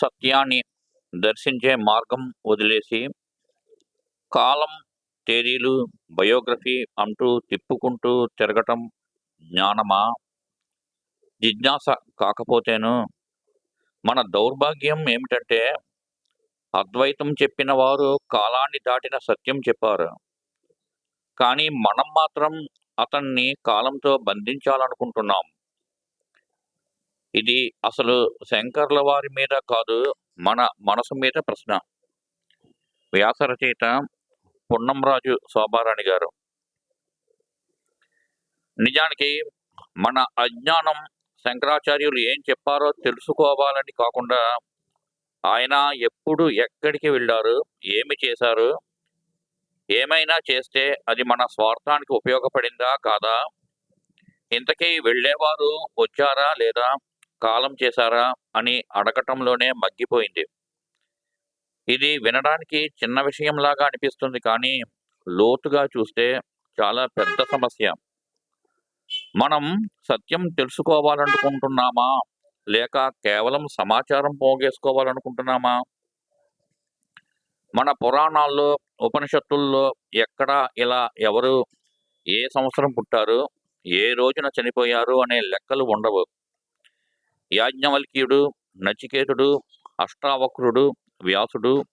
సత్యాన్ని దర్శించే మార్గం వదిలేసి కాలం తేదీలు బయోగ్రఫీ అంటూ తిప్పుకుంటూ తిరగటం జ్ఞానమా? జిజ్ఞాస కాకపోతేను మన దౌర్భాగ్యం ఏమిటంటే అద్వైతం చెప్పిన వారు కాలాన్ని దాటిన సత్యం చెప్పారు. కానీ మనం మాత్రం అతన్ని కాలంతో బంధించాలనుకుంటున్నాం. ఇది అసలు శంకర్ల వారి మీద కాదు మన మనసు మీద ప్రశ్న. వ్యాస రచయిత పున్నంరాజు శోభారాణి గారు. నిజానికి మన అజ్ఞానం శంకరాచార్యులు ఏం చెప్పారో తెలుసుకోవాలని కాకుండా ఆయన ఎప్పుడు ఎక్కడికి వెళ్ళారు ఏమి చేశారు ఏమైనా చేస్తే అది మన స్వార్థానికి ఉపయోగపడిందా కాదా? ఇంతకీ వెళ్ళేవారు వచ్చారా లేదా? కాలం చేశారా అని అడగటంలోనే మగ్గిపోయింది. ఇది వినడానికి చిన్న విషయంలాగా అనిపిస్తుంది కానీ లోతుగా చూస్తే చాలా పెద్ద సమస్య. మనం సత్యం తెలుసుకోవాలనుకుంటున్నామా? లేక కేవలం సమాచారం పోగేసుకోవాలనుకుంటున్నామా? మన పురాణాల్లో ఉపనిషత్తుల్లో ఎక్కడ ఇలా ఎవరు ఏ సంవత్సరం పుట్టారు ఏ రోజున చనిపోయారు అనే లెక్కలు ఉండవు. యాజ్ఞవల్క్యుడు నచికేతుడు అష్టావక్రుడు వ్యాసుడు.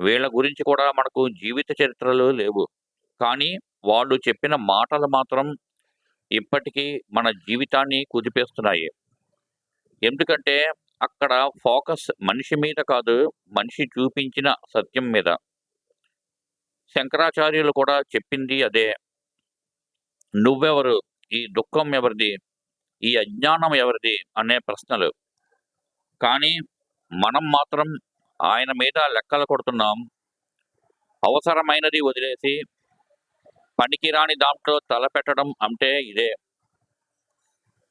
వీళ్ళ గురించి కూడా మనకు జీవిత చరిత్రలు లేవు. కానీ వాళ్ళు చెప్పిన మాటలు మాత్రం ఇప్పటికీ మన జీవితాన్ని కుదిపేస్తున్నాయి. ఎందుకంటే అక్కడ ఫోకస్ మనిషి మీద కాదు మనిషి చూపించిన సత్యం మీద. శంకరాచార్యులు కూడా చెప్పింది అదే. నువ్వెవరు? ఈ దుఃఖం ఎవరిది? ఈ అజ్ఞానం ఎవరిది? అనే ప్రశ్నలు. కానీ మనం మాత్రం ఆయన మీద లెక్కలు కొడుతున్నాం. అవసరమైనది వదిలేసి పనికిరాని దాంట్లో తలపెట్టడం అంటే ఇదే.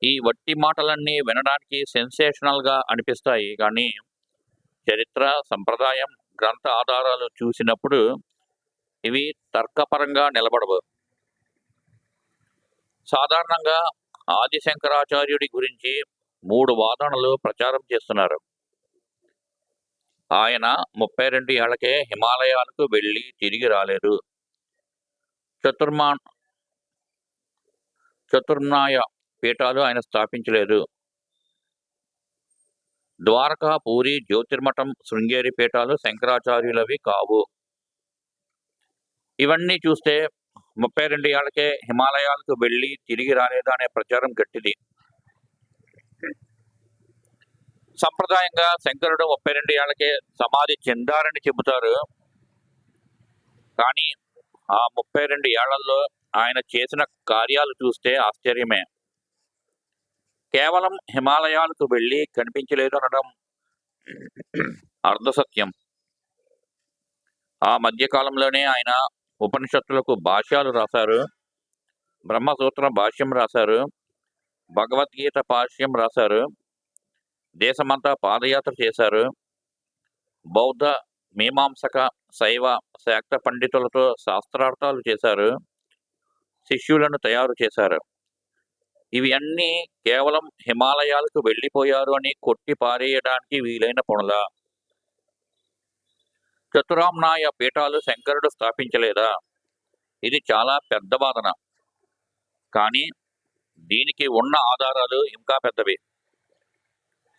ఈ వట్టి మాటలన్నీ వినడానికి సెన్సేషనల్గా అనిపిస్తాయి. కానీ చరిత్ర సంప్రదాయం గ్రంథ ఆధారాలు చూసినప్పుడు ఇవి తర్కపరంగా నిలబడవు. సాధారణంగా ఆదిశంకరాచార్యుడి గురించి మూడు వాదనలు ప్రచారం చేస్తున్నారు. ఆయన ముప్పై రెండు ఏళ్ళకే హిమాలయాలకు వెళ్ళి తిరిగి రాలేదు. చతుర్మాన్ చతుర్నాయ పీఠాలు ఆయన స్థాపించలేదు. ద్వారకా పూరి జ్యోతిర్మఠం శృంగేరి పీఠాలు శంకరాచార్యులవి కావు. ఇవన్నీ చూస్తే ముప్పై రెండు ఏళ్ళకే హిమాలయాలకు వెళ్ళి తిరిగి రాలేదు అనే ప్రచారం గట్టిది. సంప్రదాయంగా శంకరుడు ముప్పై రెండు ఏళ్ళకే సమాధి చెందారని చెబుతారు. కానీ ఆ ముప్పై రెండు ఏళ్ళలో ఆయన చేసిన కార్యాలు చూస్తే ఆశ్చర్యమే. కేవలం హిమాలయాలకు వెళ్ళి కనిపించలేదు అనడం అర్ధసత్యం. ఆ మధ్యకాలంలోనే ఆయన ఉపనిషత్తులకు భాష్యాలు రాశారు. బ్రహ్మసూత్ర భాష్యం రాశారు. భగవద్గీత భాష్యం రాశారు. దేశమంతా పాదయాత్ర చేశారు. బౌద్ధ మీమాంసక శైవ శాక్త పండితులతో శాస్త్రార్థాలు చేశారు. శిష్యులను తయారు చేశారు. ఇవి అన్నీ కేవలం హిమాలయాలకు వెళ్ళిపోయారు అని కొట్టి పారేయడానికి వీలైన పనుల? చతురామ్నాయ పీఠాలు శంకరుడు స్థాపించలేదా? ఇది చాలా పెద్ద వాదన. కానీ దీనికి ఉన్న ఆధారాలు ఇంకా పెద్దవి.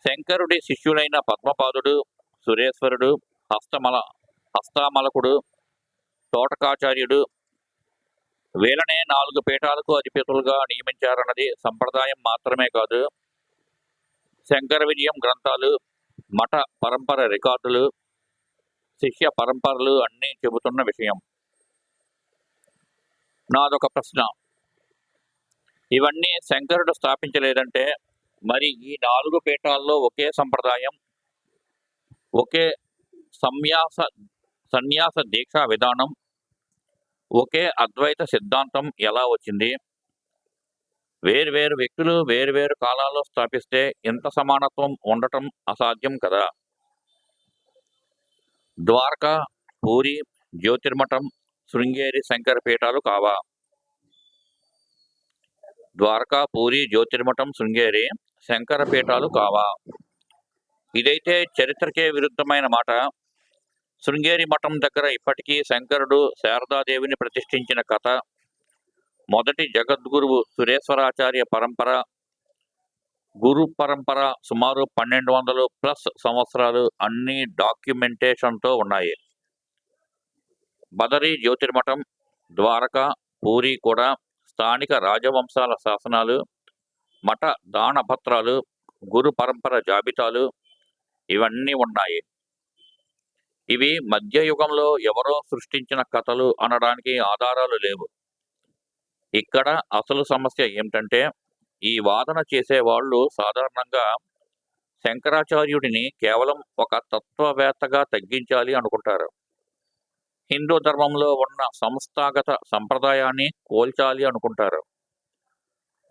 శంకరుడి శిష్యులైన పద్మపాదుడు సురేశ్వరుడు హస్తమల హస్తామలకుడు తోటకాచార్యుడు వీళ్ళనే నాలుగు పీఠాలకు అధిపతులుగా నియమించారన్నది సంప్రదాయం మాత్రమే కాదు. శంకర విజయం గ్రంథాలు మఠ పరంపర రికార్డులు శిష్య పరంపరలు అన్నీ చెబుతున్న విషయం. నాదొక ప్రశ్న. ఇవన్నీ శంకరుడు స్థాపించలేదంటే మరి ఈ నాలుగు పీఠాల్లో ఒకే సంప్రదాయం ఒకే సంన్యాస సన్యాస దీక్షా విధానం ఒకే అద్వైత సిద్ధాంతం ఎలా వచ్చింది? వేరు వ్యక్తులు వేరు కాలాల్లో స్థాపిస్తే ఇంత సమానత్వం ఉండటం అసాధ్యం కదా? ద్వారకా పూరి జ్యోతిర్మఠం శృంగేరి శంకర పీఠాలు కావా? ద్వారకా పూరి జ్యోతిర్మఠం శృంగేరి శంకర పీఠాలు కావా? ఇదైతే చరిత్రకే విరుద్ధమైన మాట. శృంగేరి మఠం దగ్గర ఇప్పటికీ శంకరుడు శారదాదేవిని ప్రతిష్ఠించిన కథ. మొదటి జగద్గురువు సురేశ్వరాచార్య పరంపర గురు పరంపర సుమారు పన్నెండు వందలు ప్లస్ సంవత్సరాలు అన్ని డాక్యుమెంటేషన్తో ఉన్నాయి. బదరి జ్యోతిర్మఠం ద్వారక పూరి కూడా స్థానిక రాజవంశాల శాసనాలు మఠ దానపత్రాలు గురు పరంపర జాబితాలు ఇవన్నీ ఉన్నాయి. ఇవి మధ్యయుగంలో ఎవరో సృష్టించిన కథలు అనడానికి ఆధారాలు లేవు. ఇక్కడ అసలు సమస్య ఏమిటంటే ఈ వాదన చేసేవాళ్ళు సాధారణంగా శంకరాచార్యుడిని కేవలం ఒక తత్వవేత్తగా తగ్గించాలి అనుకుంటారు. హిందూ ధర్మంలో ఉన్న సంస్థాగత సంప్రదాయాన్ని కోల్చాలి అనుకుంటారు.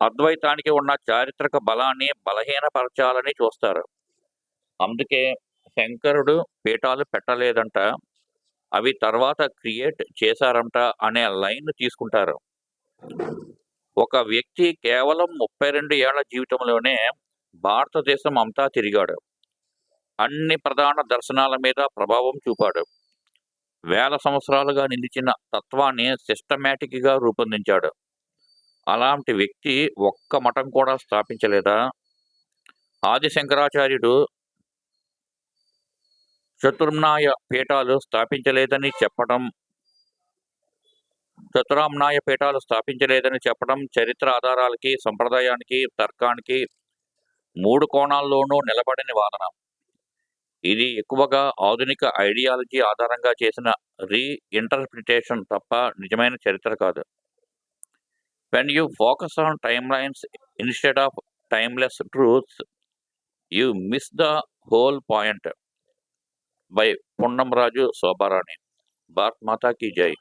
అద్వైతానికి ఉన్న చారిత్రక బలాన్ని బలహీనపరచాలని చూస్తారు. అందుకే శంకరుడు పీఠాలు పెట్టలేదంట అవి తర్వాత క్రియేట్ చేశారంట అనే లైన్ తీసుకుంటారు. ఒక వ్యక్తి కేవలం ముప్పై రెండు ఏళ్ళ జీవితంలోనే భారతదేశం అంతా తిరిగాడు. అన్ని ప్రధాన దర్శనాల మీద ప్రభావం చూపాడు. వేల సంవత్సరాలుగా నిలిచిన తత్వాన్ని సిస్టమేటిక్గా రూపొందించాడు. అలాంటి వ్యక్తి ఒక్క మఠం కూడా స్థాపించలేదా? ఆది శంకరాచార్యుడు చతుర్నాయ పీఠాలు స్థాపించలేదని చెప్పడం చతురామ్నాయ పీఠాలు స్థాపించలేదని చెప్పడం చరిత్ర ఆధారాలకి సంప్రదాయానికి తర్కానికి మూడు కోణాల్లోనూ నిలబడిన వాదన ఇది ఎక్కువగా ఆధునిక ఐడియాలజీ ఆధారంగా చేసిన రీ ఇంటర్ప్రిటేషన్ తప్ప నిజమైన చరిత్ర కాదు. When you focus on timelines instead of timeless truths you miss the whole point by Punnam Raju Shobharani Bharat Mata key జై